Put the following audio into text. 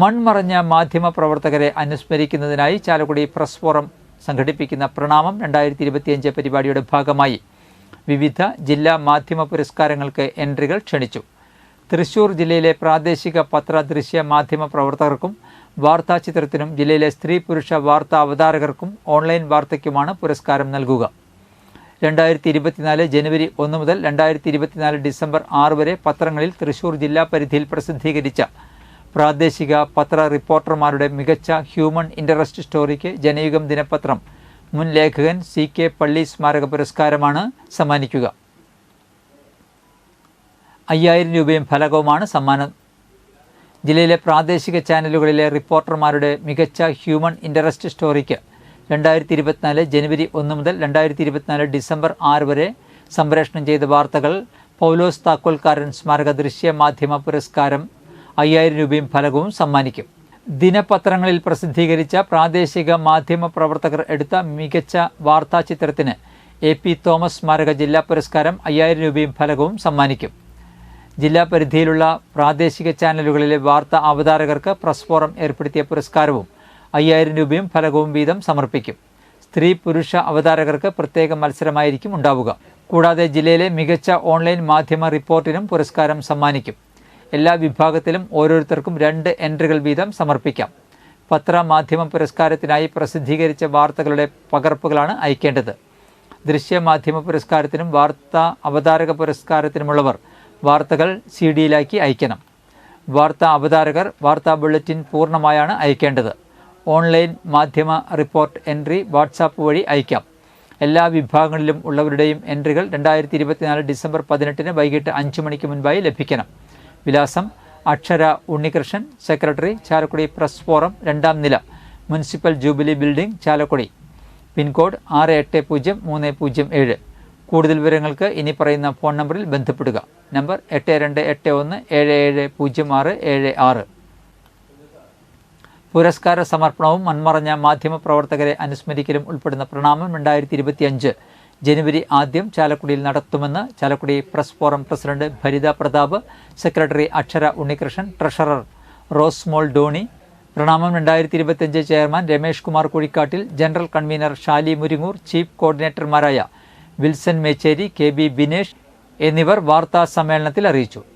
മൺമറഞ്ഞ മാധ്യമ പ്രവർത്തകരെ അനുസ്മരിക്കുന്നതിനായി Chalakudy press forum സംഘടിപ്പിക്കുന്ന പ്രണാമം രണ്ടായിരത്തി ഇരുപത്തിയഞ്ച് പരിപാടിയുടെ ഭാഗമായി വിവിധ ജില്ലാ മാധ്യമ പുരസ്കാരങ്ങൾക്ക് എൻട്രികൾ ക്ഷണിച്ചു. തൃശൂർ ജില്ലയിലെ പ്രാദേശിക പത്ര ദൃശ്യ മാധ്യമ പ്രവർത്തകർക്കും വാർത്താ ചിത്രത്തിനും ജില്ലയിലെ സ്ത്രീ പുരുഷ വാർത്താ അവതാരകർക്കും ഓൺലൈൻ വാർത്തയ്ക്കുമാണ് പുരസ്കാരം നൽകുക. രണ്ടായിരത്തി ഇരുപത്തിനാല് ജനുവരി ഒന്ന് മുതൽ രണ്ടായിരത്തി ഇരുപത്തിനാല് ഡിസംബർ ആറ് വരെ പത്രങ്ങളിൽ തൃശൂർ ജില്ലാ പരിധിയിൽ പ്രസിദ്ധീകരിച്ച പ്രാദേശിക പത്ര റിപ്പോർട്ടർമാരുടെ മികച്ച ഹ്യൂമൻ ഇന്ററസ്റ്റ് സ്റ്റോറിക്ക് ജനയുഗം ദിനപത്രം. മുൻ ലേഖകൻ സി കെ പള്ളി സ്മാരക പുരസ്കാരമാണ് സമ്മാനിക്കുക. അയ്യായിരം രൂപയും ഫലകവുമാണ് സമ്മാനം. ജില്ലയിലെ പ്രാദേശിക ചാനലുകളിലെ റിപ്പോർട്ടർമാരുടെ മികച്ച ഹ്യൂമൻ ഇന്ററസ്റ്റ് സ്റ്റോറിക്ക് രണ്ടായിരത്തി ഇരുപത്തിനാല് ജനുവരി ഒന്ന് മുതൽ രണ്ടായിരത്തി ഇരുപത്തിനാല് ഡിസംബർ ആറ് വരെ സംപ്രേഷണം ചെയ്ത വാർത്തകൾ പൗലോസ് താക്കോൽക്കാരൻ സ്മാരക ദൃശ്യ മാധ്യമ പുരസ്കാരം അയ്യായിരം രൂപയും ഫലകവും സമ്മാനിക്കും. ദിനപത്രങ്ങളിൽ പ്രസിദ്ധീകരിച്ച പ്രാദേശിക മാധ്യമ പ്രവർത്തകർ എടുത്ത മികച്ച വാർത്താ ചിത്രത്തിന് എ പി തോമസ് സ്മാരക ജില്ലാ പുരസ്കാരം അയ്യായിരം രൂപയും ഫലകവും സമ്മാനിക്കും. ജില്ലാ പരിധിയിലുള്ള പ്രാദേശിക ചാനലുകളിലെ വാർത്താ അവതാരകർക്ക് പ്രസ് ഫോറം ഏർപ്പെടുത്തിയ പുരസ്കാരവും അയ്യായിരം രൂപയും ഫലകവും വീതം സമർപ്പിക്കും. സ്ത്രീ പുരുഷ അവതാരകർക്ക് പ്രത്യേക മത്സരമായിരിക്കും ഉണ്ടാവുക. കൂടാതെ ജില്ലയിലെ മികച്ച ഓൺലൈൻ മാധ്യമ റിപ്പോർട്ടിനും പുരസ്കാരം സമ്മാനിക്കും. എല്ലാ വിഭാഗത്തിലും ഓരോരുത്തർക്കും രണ്ട് എൻട്രികൾ വീതം സമർപ്പിക്കാം. പത്ര മാധ്യമ പുരസ്കാരത്തിനായി പ്രസിദ്ധീകരിച്ച വാർത്തകളുടെ പകർപ്പുകളാണ് അയക്കേണ്ടത്. ദൃശ്യമാധ്യമ പുരസ്കാരത്തിനും വാർത്താ അവതാരക പുരസ്കാരത്തിനുമുള്ളവർ വാർത്തകൾ സി ഡിയിലാക്കി അയക്കണം. വാർത്താ അവതാരകർ വാർത്താ ബുള്ളറ്റിൻ പൂർണമായാണ് അയക്കേണ്ടത്. ഓൺലൈൻ മാധ്യമ റിപ്പോർട്ട് എൻട്രി വാട്സാപ്പ് വഴി അയക്കാം. എല്ലാ വിഭാഗങ്ങളിലും ഉള്ളവരുടെയും എൻട്രികൾ രണ്ടായിരത്തി ഇരുപത്തിനാല് ഡിസംബർ പതിനെട്ടിന് വൈകിട്ട് അഞ്ച് മണിക്ക് മുൻപായി ലഭിക്കണം. വിലാസം Akshara Unnikrishnan secretary Chalakudy press forum രണ്ടാം നില municipal jubilee building Chalakudy. Pin code ആറ് എട്ട് പൂജ്യം മൂന്ന് പൂജ്യം ഏഴ്. കൂടുതൽ വിവരങ്ങൾക്ക് ഇനി പറയുന്ന ഫോൺ നമ്പറിൽ ബന്ധപ്പെടുക. നമ്പർ എട്ട് രണ്ട് എട്ട് ഒന്ന് ഏഴ് ഏഴ് പൂജ്യം ആറ് ഏഴ് ആറ്. പുരസ്കാര സമർപ്പണവും മൺമറഞ്ഞ മാധ്യമ പ്രവർത്തകരെ അനുസ്മരിക്കലും ഉൾപ്പെടുന്ന പ്രണാമം രണ്ടായിരത്തി ഇരുപത്തിയഞ്ച്. ജനുവരി ആദ്യം ചാലക്കുടിയിൽ നടത്തുമെന്ന് Chalakudy press forum president Bharitha Pratap secretary Akshara Unnikrishnan treasurer rose മോൾ ഡോണി പ്രണാമം രണ്ടായിരത്തി ഇരുപത്തിയഞ്ച് chairman Ramesh Kumar Kuzhikkattil general convener Shali Muringoor chief കോർഡിനേറ്റർമാരായ Wilson Mechery K B Binesh എന്നിവർ വാർത്താ സമ്മേളനത്തിൽ അറിയിച്ചു.